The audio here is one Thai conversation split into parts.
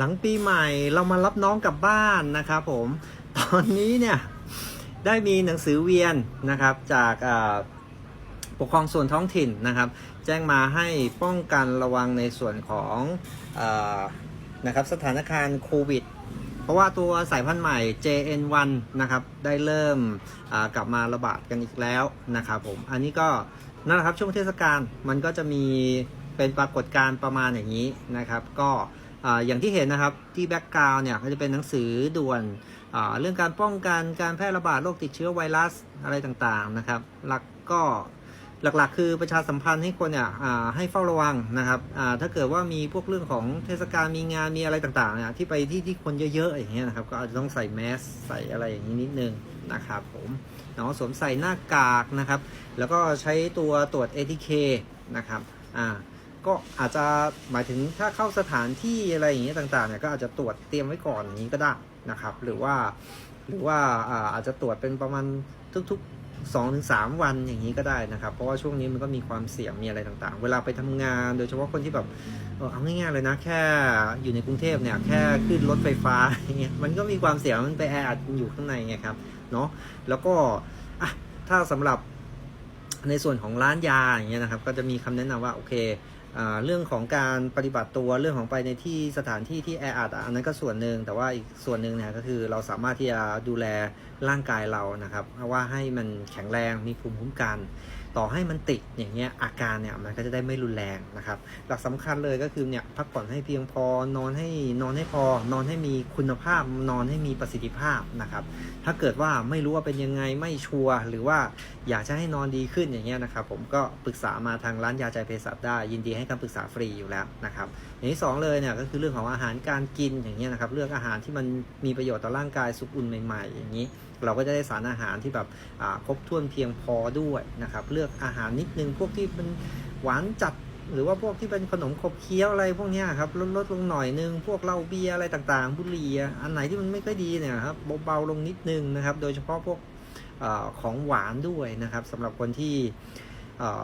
หลังปีใหม่เรามารับน้องกลับบ้านนะครับผม ตอนนี้เนี่ยได้มีหนังสือเวียนนะครับจากปกครองส่วนท้องถิ่นนะครับ แจ้งมาให้ป้องกันระวังในส่วนของอนะครับสถานการณ์โควิดเพราะว่าตัวสายพันธุ์ใหม่ JN1 นะครับได้เริ่มกลับมาระบาดกันอีกแล้วนะครับผมอันนี้ก็นั่นแหละครับช่วงเทศกาลมันก็จะมีเป็นปรากฏการณ์ประมาณอย่างนี้นะครับ ก็ อย่างที่เห็นนะครับที่แบ็กกราวน์เนี่ยก็จะเป็นหนังสือด่วนเรื่องการป้องกันการแพร่ระบาดโรคติดเชื้อไวรัสอะไรต่างๆนะครับหลักก็หลักๆ คือประชาสัมพันธ์ให้คนเนี่ยให้เฝ้าระวังนะครับถ้าเกิดว่ามีพวกเรื่องของเทศกาลมีงานมีอะไรต่างๆเนี่ยที่ไปที่ที่คนเยอะๆอย่างเงี้ยนะครับก็อาจจะต้องใส่แมสใส่อะไรอย่างนี้นิดนึงนะครับผมเนาะสวมใส่หน้ากากนะครับ แล้วก็ใช้ตัวตรวจ ATK นะครับอ่า ก็อาจจะหมายถึงถ้าเข้าสถานที่อะไรอย่างเงี้ยต่างๆเนี่ยก็อาจจะตรวจเตรียมไว้ก่อนอย่างนี้ก็ได้นะครับ หรือว่าหรือว่าอาจจะตรวจเป็นประมาณทุกๆ2-3ถึง3วันอย่างนี้ก็ได้นะครับ เพราะว่าช่วงนี้มันก็มีความเสี่ยงมีอะไรต่างๆ เวลาไปทำงานโดยเฉพาะคนที่แบบเออเอาง่ายๆเลยนะ แค่อยู่ในกรุงเทพเนี่ยแค่ขึ้นรถไฟฟ้าอย่างเงี้ยมันก็มีความเสี่ยงมันไปแออัดอยู่ข้างในไงครับเนาะแล้วก็อะถ้าสำหรับในส่วนของร้านยาอย่างเงี้ยนะครับ ก็จะมีคำแนะนำว่าโอเค เรื่องของการปฏิบัติตัวเรื่องของไปในที่สถานที่ที่แออัดอันนั้นก็ส่วนหนึ่งแต่ว่าอีกส่วนหนึ่งเนี่ยก็คือเราสามารถที่จะดูแลร่างกายเรานะครับว่าให้มันแข็งแรงมีภูมิคุ้มกัน ต่อให้มันติดอย่างเงี้ยอาการเนี่ยมันก็จะได้ไม่รุนแรงนะครับ หลักสำคัญเลยก็คือเนี่ยพักผ่อนให้เพียงพอนอนให้นอนให้พอ นอนให้มีคุณภาพ นอนให้มีประสิทธิภาพนะครับ ถ้าเกิดว่าไม่รู้ว่าเป็นยังไงไม่ชัวร์หรือว่าอยากจะให้นอนดีขึ้นอย่างเงี้ยนะครับ ผมก็ปรึกษามาทางร้านยาใจเภสัชได้ ยินดีให้คำปรึกษาฟรีอยู่แล้วนะครับอย่างที่สองเลยเนี่ยก็คือเรื่องของอาหารการกินอย่างเงี้ยนะครับเลือกอาหารที่มันมีประโยชน์ต่อร่างกายสุกอุ่นใหม่ ๆ อย่างนี้ เราก็จะได้สารอาหารที่แบบครบถ้วนเพียงพอด้วยนะครับ เลือกอาหารนิดนึงพวกที่มันหวานจัดหรือว่าพวกที่เป็นขนมขบเคี้ยวอะไรพวกนี้ครับลดลดลงหน่อยนึง พวกเหล้าเบียร์อะไรต่างๆ บุหรี่อันไหนที่มันไม่ค่อยดีเนี่ยครับเบาๆลงนิดนึงนะครับ โดยเฉพาะพวกอของหวานด้วยนะครับสำหรับคนที่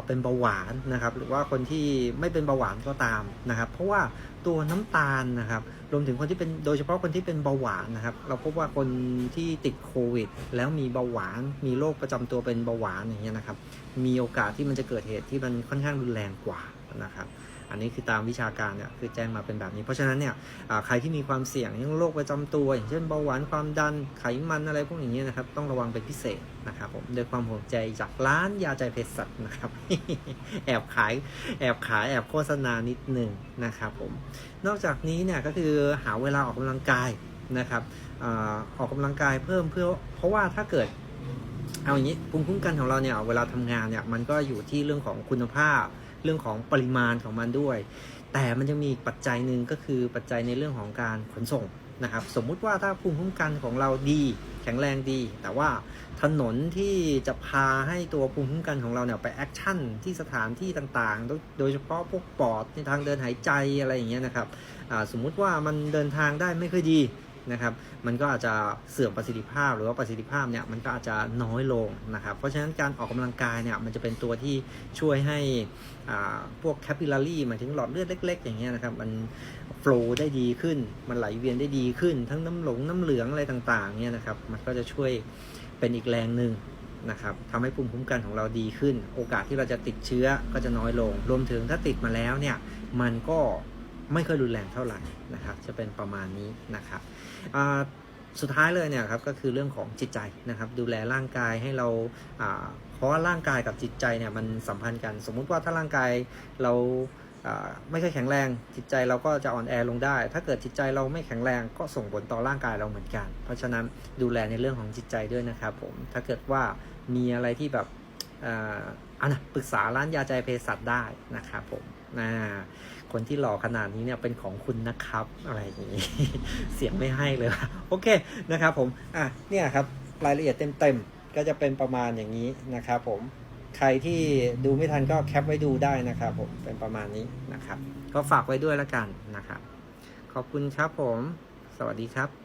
เป็นเบาหวานนะครับ หรือว่าคนที่ไม่เป็นเบาหวานก็ตามนะครับ เพราะว่าตัวน้ำตาลนะครับ รวมถึงคนที่เป็นโดยเฉพาะคนที่เป็นเบาหวานนะครับ เราพบว่าคนที่ติดโควิด แล้วมีเบาหวาน มีโรคประจำตัวเป็นเบาหวานอย่างเงี้ยนะครับ มีโอกาสที่มันจะเกิดเหตุที่มันค่อนข้างรุนแรงกว่านะครับ อันนี้คือตามวิชาการเนี่ยคือแจ้งมาเป็นแบบนี้ เพราะฉะนั้นเนี่ยใครที่มีความเสี่ยงอย่างโรคประจำตัว อย่างเช่นเบาหวานความดันไขมันอะไรพวกอย่างเงี้ยนะครับต้องระวังเป็นพิเศษนะครับผมด้วยความห่วงใจจากร้านยาใจเภสัชนะครับ แอบขายแอบขายแอบโฆษณานิดหนึ่งนะครับผมนอกจากนี้เนี่ยก็คือหาเวลาออกกำลังกายนะครับอออกกำลังกายเพิ่มเพื่อเพราะว่าถ้าเกิดเอาอย่างนี้ภูมิคุ้มกันของเราเนี่ยเวลาทำงานเนี่ยมันก็อยู่ที่เรื่องของคุณภาพ เรื่องของปริมาณของมันด้วย แต่มันจะมีปัจจัยหนึ่งก็คือปัจจัยในเรื่องของการขนส่งนะครับ สมมุติว่าถ้าภูมิคุ้มกันของเราดี แข็งแรงดี แต่ว่าถนนที่จะพาให้ตัวภูมิคุ้มกันของเราเนี่ยไปแอคชั่นที่สถานที่ต่างๆ โดยเฉพาะพวกปอดในทางเดินหายใจอะไรอย่างเงี้ยนะครับสมมุติว่ามันเดินทางได้ไม่ค่อยดี นะครับ มันก็อาจจะเสื่อมประสิทธิภาพ หรือว่าประสิทธิภาพเนี่ยมันก็อาจจะน้อยลงนะครับ เพราะฉะนั้นการออกกำลังกายเนี่ยมันจะเป็นตัวที่ช่วยให้พวกแคปิลารีหมายถึงหลอดเลือดเล็ก ๆ อย่างเงี้ยนะครับมันโฟล์ได้ดีขึ้น มันไหลเวียนได้ดีขึ้น ทั้งน้ำหลงน้ำเหลืองอะไรต่างๆเนี่ยนะครับมันก็จะช่วยเป็นอีกแรงหนึ่งนะครับทำให้ภูมิคุ้มกันของเราดีขึ้น โอกาสที่เราจะติดเชื้อก็จะน้อยลง รวมถึงถ้าติดมาแล้วเนี่ย มันก็ ไม่ค่อยรุนแรงเท่าไหร่นะครับ จะเป็นประมาณนี้นะครับสุดท้ายเลยเนี่ยครับก็คือเรื่องของจิตใจนะครับ ดูแลร่างกายให้เราเพราะว่าร่างกายกับจิตใจเนี่ยมันสัมพันธ์กัน สมมุติว่าถ้าร่างกายเราไม่ค่อยแข็งแรง จิตใจเราก็จะอ่อนแอลงได้ ถ้าเกิดจิตใจเราไม่แข็งแรงก็ส่งผลต่อร่างกายเราเหมือนกัน เพราะฉะนั้นดูแลในเรื่องของจิตใจด้วยนะครับผมถ้าเกิดว่ามีอะไรที่แบบอ่านนะปรึกษาร้านยาใจเภสัชได้นะครับผม นะคนที่หล่อขนาดนี้เนี่ยเป็นของคุณนะครับอะไรอย่างนี้ เสียงไม่ให้เลย โอเคนะครับผม อะเนี่ยครับรายละเอียดเต็มๆ ก็จะเป็นประมาณอย่างนี้นะครับผมใครที่ดูไม่ทันก็แคปไว้ดูได้นะครับผมเป็นประมาณนี้นะครับ ก็ฝากไว้ด้วยล้วกันนะครับ ขอบคุณครับผม สวัสดีครับ